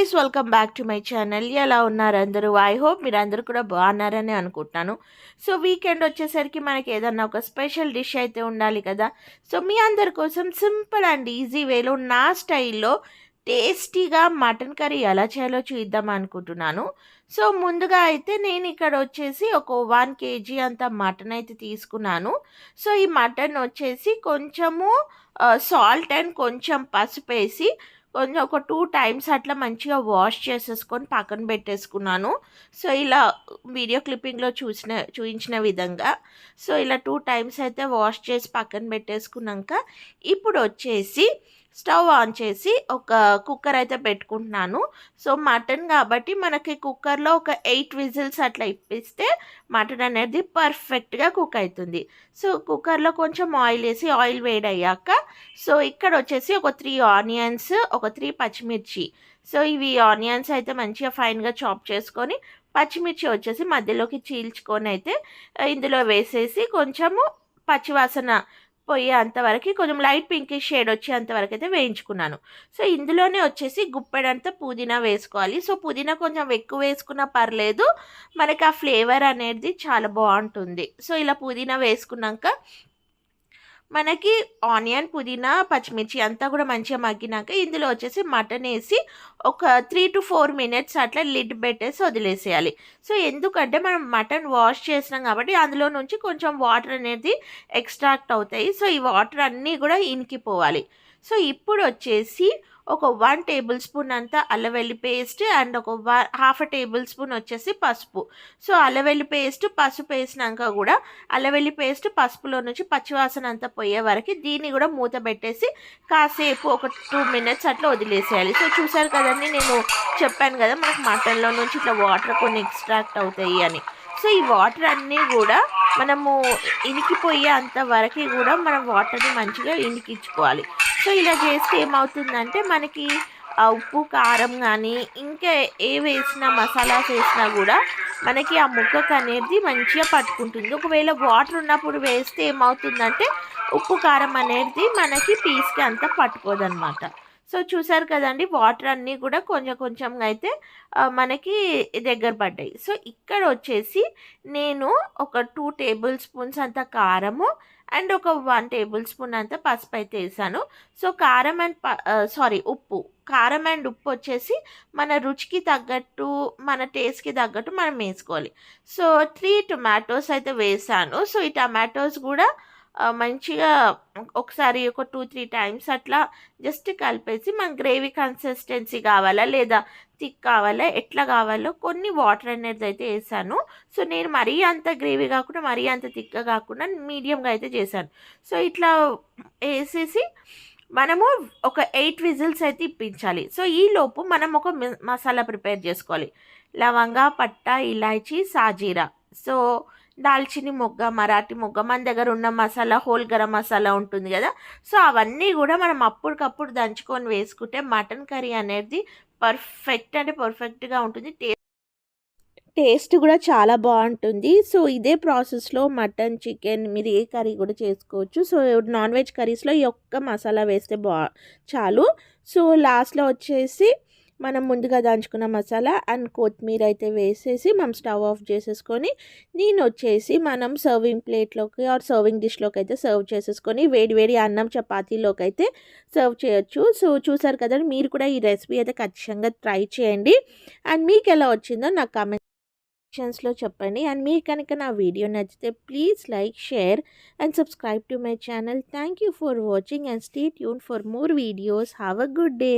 Guys welcome back to my channel ఎలా ఉన్నారు అందరూ? ఐ హోప్ మీరు అందరూ కూడా బాగున్నారని అనుకుంటున్నాను. సో వీకెండ్ వచ్చేసరికి మనకి ఏదన్నా ఒక స్పెషల్ డిష్ అయితే ఉండాలి కదా. సో మీ అందరి కోసం సింపుల్ అండ్ ఈజీ వేలో నా స్టైల్లో టేస్టీగా మటన్ కర్రీ ఎలా చేయాలో చూద్దాం అనుకుంటున్నాను. సో ముందుగా అయితే నేను ఇక్కడ వచ్చేసి ఒక వన్ కేజీ అంత మటన్ అయితే తీసుకున్నాను. సో ఈ మటన్ వచ్చేసి కొంచెము uh, సాల్ట్ అండ్ కొంచెం పసుపు వేసి కొంచెం ఒక టూ టైమ్స్ అట్లా మంచిగా వాష్ చేసేసుకొని పక్కన పెట్టేసుకున్నాను. సో ఇలా వీడియో క్లిప్పింగ్లో చూసిన చూపించిన విధంగా. సో ఇలా టూ టైమ్స్ అయితే వాష్ చేసి పక్కన పెట్టేసుకున్నాక ఇప్పుడు వచ్చేసి స్టవ్ ఆన్ చేసి ఒక కుక్కర్ అయితే పెట్టుకుంటున్నాను. సో మటన్ కాబట్టి మనకి కుక్కర్లో ఒక ఎయిట్ విజిల్స్ అట్లా ఇప్పిస్తే మటన్ అనేది పర్ఫెక్ట్గా కుక్ అవుతుంది సో కుక్కర్లో కొంచెం ఆయిల్ వేసి ఆయిల్ వేడయ్యాక సో ఇక్కడ వచ్చేసి ఒక త్రీ ఆనియన్స్ ఒక త్రీ పచ్చిమిర్చి. సో ఇవి ఆనియన్స్ అయితే మంచిగా ఫైన్గా చాప్ చేసుకొని పచ్చిమిర్చి వచ్చేసి మధ్యలోకి చీల్చుకొని అయితే ఇందులో వేసేసి కొంచెము పచ్చివాసన పోయే అంతవరకు కొంచెం లైట్ పింకిష్ షేడ్ వచ్చేంతవరకు అయితే వేయించుకున్నాను. సో ఇందులోనే వచ్చేసి గుప్పెడంతా పుదీనా వేసుకోవాలి. సో పుదీనా కొంచెం ఎక్కువ వేసుకున్నా పర్లేదు. మనకి ఆ ఫ్లేవర్ అనేది చాలా బాగుంటుంది. సో ఇలా పుదీనా వేసుకున్నాక మనకి ఆనియన్ పుదీనా పచ్చిమిర్చి అంతా కూడా మంచిగా మగ్గినాక ఇందులో వచ్చేసి మటన్ వేసి ఒక త్రీ టు ఫోర్ మినిట్స్ అట్లా లిడ్ పెట్టేసి వదిలేసేయాలి. సో ఎందుకంటే మనం మటన్ వాష్ చేసినాం కాబట్టి అందులో నుంచి కొంచెం వాటర్ అనేది ఎక్స్ట్రాక్ట్ అవుతాయి. సో ఈ వాటర్ అన్నీ కూడా ఇనికిపోవాలి. సో ఇప్పుడు వచ్చేసి ఒక వన్ టేబుల్ స్పూన్ అంతా అల్లవెల్లి పేస్ట్ అండ్ ఒక హాఫ్ టేబుల్ స్పూన్ వచ్చేసి పసుపు. సో అల్లవెల్లి పేస్ట్ పసుపు వేసినాక కూడా అల్లవెల్లి పేస్ట్ పసుపులో నుంచి పచ్చివాసన అంతా పోయే వరకు దీన్ని కూడా మూత పెట్టేసి కాసేపు ఒక టూ మినిట్స్ అట్లా వదిలేసేయాలి. సో చూసారు కదండి నేను చెప్పాను కదా మనకు మటన్లో నుంచి ఇట్లా వాటర్ కొన్ని ఎక్స్ట్రాక్ట్ అవుతాయి అని. సో ఈ వాటర్ అన్నీ కూడా మనము ఇనికిపోయే అంత వరకు కూడా మనం వాటర్ని మంచిగా ఇనికించుకోవాలి. సో ఇలా చేస్తే ఏమవుతుందంటే మనకి ఉప్పు కారం కానీ ఇంకా ఏ వేసినా మసాలాస్ వేసినా కూడా మనకి ఆ ముక్కకు అనేది మంచిగా పట్టుకుంటుంది. ఒకవేళ వాటర్ ఉన్నప్పుడు వేస్తే ఏమవుతుందంటే ఉప్పు కారం అనేది మనకి పీస్కి అంతా పట్టుకోదనమాట. సో చూసారు కదండి వాటర్ అన్నీ కూడా కొంచెం కొంచెంగా అయితే మనకి దగ్గర పడ్డాయి. సో ఇక్కడ వచ్చేసి నేను ఒక టూ టేబుల్ స్పూన్స్ అంత కారము అండ్ ఒక వన్ టేబుల్ స్పూన్ అంత పసుపు అయితే వేసాను. సో కారం అండ్ సారీ ఉప్పు. కారం అండ్ ఉప్పు వచ్చేసి మన రుచికి తగ్గట్టు మన టేస్ట్కి తగ్గట్టు మనం వేసుకోవాలి. సో త్రీ టొమాటోస్ అయితే వేసాను. సో ఈ టమాటోస్ కూడా మంచిగా ఒకసారి ఒక టూ త్రీ టైమ్స్ అట్లా జస్ట్ కలిపేసి మన గ్రేవీ కన్సిస్టెన్సీ కావాలా లేదా థిక్ కావాలా ఎట్లా కావాలో కొన్ని వాటర్ అనేది అయితే వేసాను. సో నేను మరీ అంత గ్రేవీ కాకుండా మరీ అంత థిక్గా కాకుండా మీడియంగా అయితే చేశాను. సో ఇట్లా వేసేసి మనము ఒక ఎయిట్ విజిల్స్ అయితే ఇప్పించాలి. సో ఈ లోపు మనం ఒక మసాలా ప్రిపేర్ చేసుకోవాలి. లవంగా పట్ట ఇలాచీ సాజీరా. సో దాల్చిని మొగ్గ మరాఠీ మొగ్గ మన దగ్గర ఉన్న మసాలా హోల్ గరం మసాలా ఉంటుంది కదా. సో అవన్నీ కూడా మనం అప్పటికప్పుడు దంచుకొని వేసుకుంటే మటన్ కర్రీ అనేది పర్ఫెక్ట్ అంటే పర్ఫెక్ట్గా ఉంటుంది. టేస్ట్ టేస్ట్ కూడా చాలా బాగుంటుంది. సో ఇదే ప్రాసెస్లో మటన్ చికెన్ మీరు ఏ కర్రీ కూడా చేసుకోవచ్చు. సో నాన్ వెజ్ కర్రీస్లో ఈ ఒక్క మసాలా వేస్తే బా చాలు. సో లాస్ట్లో వచ్చేసి మనం ముందుగా దంచుకున్న మసాలా అండ్ కొత్తిమీర అయితే వేసేసి మనం స్టవ్ ఆఫ్ చేసేసుకొని నేను వచ్చేసి మనం సర్వింగ్ ప్లేట్లోకి ఆర్ సర్వింగ్ డిష్లోకి అయితే సర్వ్ చేసేసుకొని వేడి వేడి అన్నం చపాతీలోకి అయితే సర్వ్ చేయొచ్చు. సో చూసారు కదా మీరు కూడా ఈ రెసిపీ అయితే ఖచ్చితంగా ట్రై చేయండి. అండ్ మీకు ఎలా వచ్చిందో నాకు కామెంట్ సెక్షన్స్లో చెప్పండి. అండ్ మీకు కనుక నా వీడియో నచ్చితే please like share and subscribe to my channel. Thank you for watching and stay tune for more videos. Have a good day.